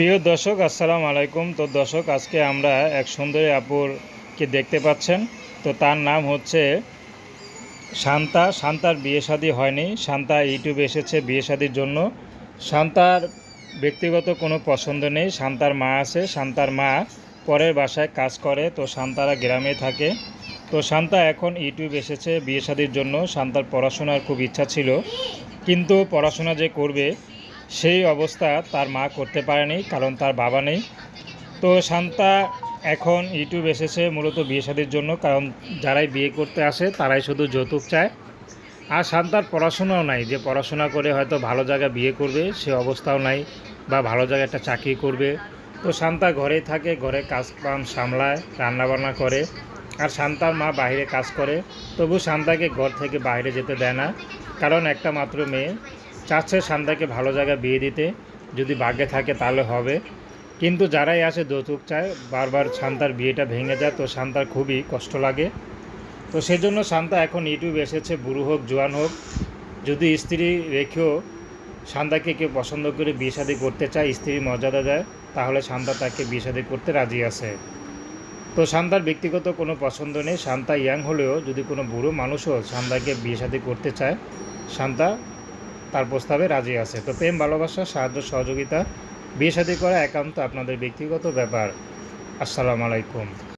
প্রিয় দর্শক, আসসালামু আলাইকুম। তো দর্শক, আজকে আমরা এক সুন্দরী আপুরকে দেখতে পাচ্ছেন। তো তার নাম হচ্ছে শান্তা। শান্তার বিয়ে শাদী হয়নি। শান্তা ইউটিউবে এসেছে বিয়ে শাদীর জন্য। শান্তার ব্যক্তিগত কোনো পছন্দ নেই। শান্তার মা আছে। শান্তার মা পরের বাসায় কাজ করে। তো শান্তারা গ্রামে থাকে। তো শান্তা এখন ইউটিউব এসেছে বিয়ে শাদীর জন্য। শান্তার পড়াশোনার খুব ইচ্ছা ছিল। কিন্তু পড়াশোনা যে করবে সেই অবস্থা তার মা করতে পারেনি, কারণ তার বাবা নেই। তো শান্তা এখন ইউটিউব এসেছে মূলত বিয়ে শাদীর জন্য, কারণ যারাই বিয়ে করতে আসে তারাই শুধু যৌতুক চায়। আর শান্তার পড়াশোনাও নাই, যে পড়াশোনা করে হয়তো ভালো জায়গায় বিয়ে করবে, সে অবস্থাও নাই, বা ভালো জায়গায় একটা চাকরি করবে। তো শান্তা ঘরেই থাকে, ঘরে কাজ কাম সামলায়, রান্নাবান্না করে, আর শান্তার মা বাইরে কাজ করে। তবু শান্তাকে ঘর থেকে বাইরে যেতে দেয় না, কারণ একটা মাত্র মেয়ে চাচ্ছে শান্তাকে ভালো জায়গায় বিয়ে দিতে, যদি ভাগ্যে থাকে তাহলে হবে। কিন্তু যারাই আসে যৌতুক চায়, বারবার শান্তার বিয়েটা ভেঙে যায়, তো শান্তার খুবই কষ্ট লাগে। তো সেজন্য শান্তা এখন ইউটিউব এসেছে, বুড়ো হোক, জোয়ান হোক, যদি স্ত্রী রেখেও শান্তাকে কেউ পছন্দ করে বিয়ে করতে চায় স্ত্রীর মর্যাদা দেয়, তাহলে শান্তা তাকে বিয়ে করতে রাজি আছে। তো শান্তার ব্যক্তিগত কোনো পছন্দ নেই। শান্তা ইয়াং হলেও যদি কোনো বুড়ো মানুষও শান্তাকে বিয়ে করতে চায় শান্তা তার প্রস্তাবে রাজি আছে। তো প্রেম, ভালোবাসা, সাহায্য, সহযোগিতা, বিয়ে সাদী করা একান্ত আপনাদের ব্যক্তিগত ব্যাপার। আসসালামু আলাইকুম।